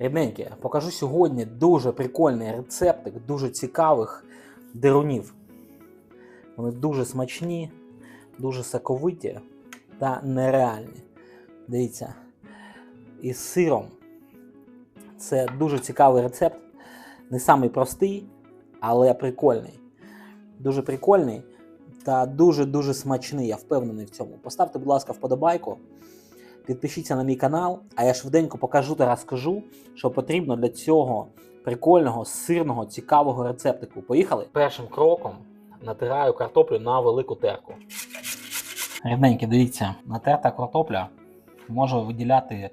Рідненькі, покажу сьогодні дуже прикольний рецептик дуже цікавих дирунів. Вони дуже смачні, дуже соковиті та нереальні. Дивіться, із сиром. Це дуже цікавий рецепт. Не самий простий, але прикольний. Дуже прикольний та дуже-дуже смачний. Я впевнений в цьому. Поставте, будь ласка, вподобайку. Підпишіться на мій канал, а я швиденько покажу та розкажу, що потрібно для цього прикольного, сирного, цікавого рецептику. Поїхали? Першим кроком натираю картоплю на велику терку. Рідненькі, дивіться, натерта картопля може виділяти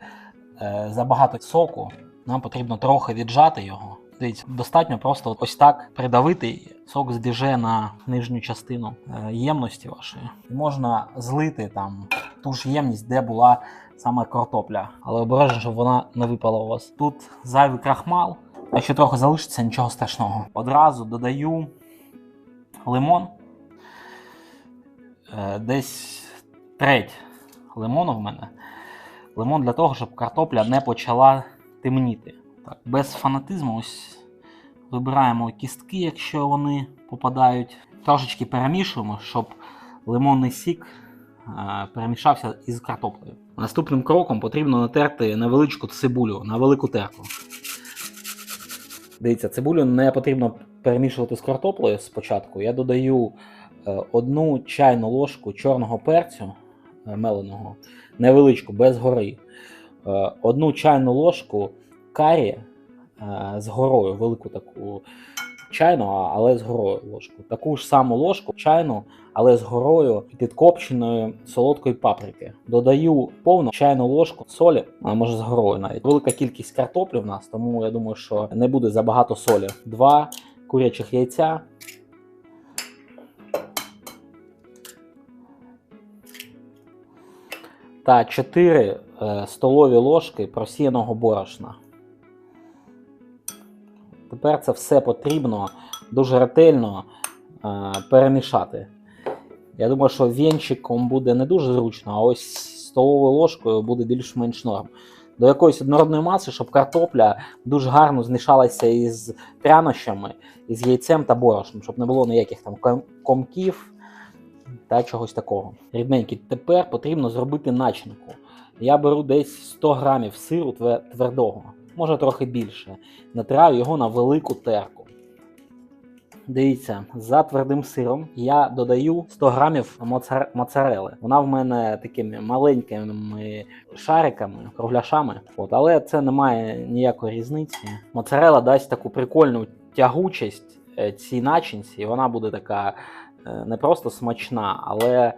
е, забагато соку. Нам потрібно трохи віджати його. Дивіться, достатньо просто ось так придавити, сок збіже на нижню частину е, ємності вашої. І можна злити там ту ж ємність, де була саме картопля. Але обережно, щоб вона не випала у вас. Тут зайвий крахмал. Якщо трохи залишиться, нічого страшного. Одразу додаю лимон. Е, Десь треть лимону в мене. Лимон для того, щоб картопля не почала темніти. Так, без фанатизму ось вибираємо кістки, якщо вони попадають. Трошечки перемішуємо, щоб лимонний сік перемішався із картоплею. Наступним кроком потрібно натерти невеличку цибулю на велику терку. Дивіться, цибулю не потрібно перемішувати з картоплею спочатку. Я додаю е, одну чайну ложку чорного перцю е, меленого, невеличку, без гори. Е, Одну чайну ложку карі е, з горою, велику таку чайну, але з горою ложку. Таку ж саму ложку чайну, але з горою підкопченої солодкої паприки. Додаю повну чайну ложку солі, а може з горою навіть. Велика кількість картоплі в нас, тому я думаю, що не буде забагато солі. Два курячих яйця. Та 4 е, столові ложки просіяного борошна. Тепер це все потрібно дуже ретельно е, перемішати. Я думаю, що вінчиком буде не дуже зручно, а ось столовою ложкою буде більш-менш норм. До якоїсь однородної маси, щоб картопля дуже гарно змішалася із прянощами, із яйцем та борошном, щоб не було ніяких там комків та чогось такого. Рідненькі, тепер потрібно зробити начинку. Я беру десь 100 грамів сиру твердого, може трохи більше. Натираю його на велику терку. Дивіться, за твердим сиром я додаю 100 грамів моцар- моцарели. Вона в мене такими маленькими шариками, кругляшами. От, але це не має ніякої різниці. Моцарела дасть таку прикольну тягучість е, цій начинці, і вона буде така е, не просто смачна, але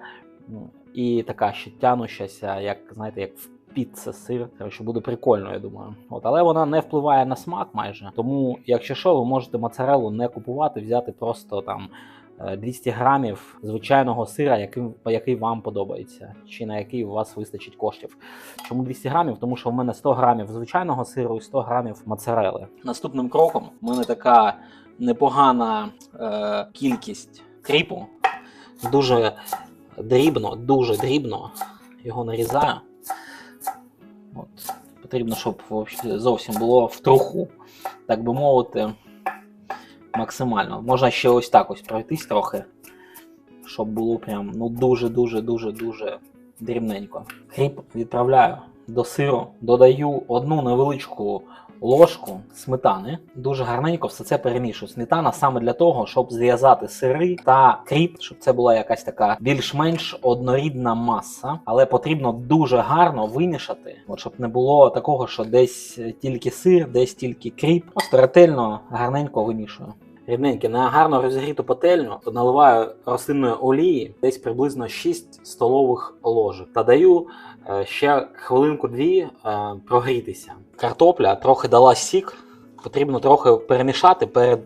м, і така ще тянущася, як знаєте, як в піце сир. Коротше, буде прикольно, я думаю. От, але вона не впливає на смак майже. Тому, якщо що, ви можете моцарелу не купувати, взяти просто там. е, 200 грамів звичайного сира, який, який вам подобається, чи на який у вас вистачить коштів. Чому 200 грамів? Тому що в мене 100 грамів звичайного сиру і 100 грамів моцарели. Наступним кроком в мене така непогана е, кількість кріпу. Дуже дрібно, дуже дрібно його нарізаю. От. Потрібно, щоб зовсім було в труху, так би мовити, максимально. Можна ще ось так ось пройтись трохи, щоб було прям ну дуже-дуже дуже дуже дрібненько. Кріп відправляю до сиру, додаю одну невеличку ложку сметани. Дуже гарненько все це перемішую. Сметана саме для того, щоб зв'язати сири та кріп, щоб це була якась така більш-менш однорідна маса. Але потрібно дуже гарно вимішати, от щоб не було такого, що десь тільки сир, десь тільки кріп. Просто ретельно гарненько вимішую. Рідненькі, на гарно розігріту пательню наливаю рослинної олії десь приблизно 6 столових ложок. Та даю е, ще хвилинку-дві е, прогрітися. Картопля трохи дала сік, потрібно трохи перемішати перед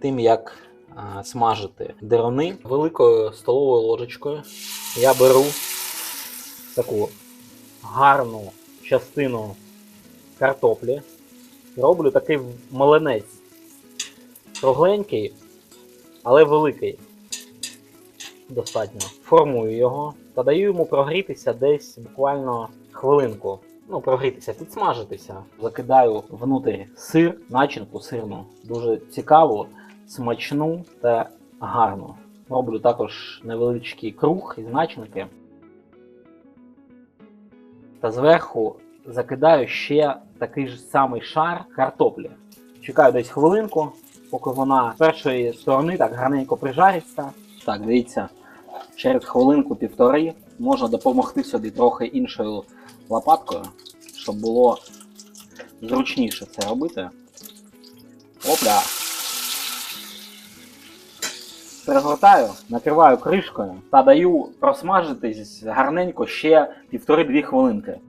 тим, як е, смажити деруни. Великою столовою ложечкою я беру таку гарну частину картоплі, роблю такий млинець кругленький, але великий. Достатньо. Формую його та даю йому прогрітися десь буквально хвилинку. ну, прогрітися, підсмажитися. Закидаю внутрі сир, начинку сирну. Дуже цікаву, смачну та гарну. Роблю також невеличкий круг із начинки. Та зверху закидаю ще такий ж самий шар картоплі. Чекаю десь хвилинку, поки вона з першої сторони так гарненько прижариться. Так, дивіться, через хвилинку-півтори можна допомогти собі трохи іншою лопаткою, щоб було зручніше це робити. Опля. Перегортаю, накриваю кришкою та даю просмажитись гарненько ще півтори-дві хвилинки.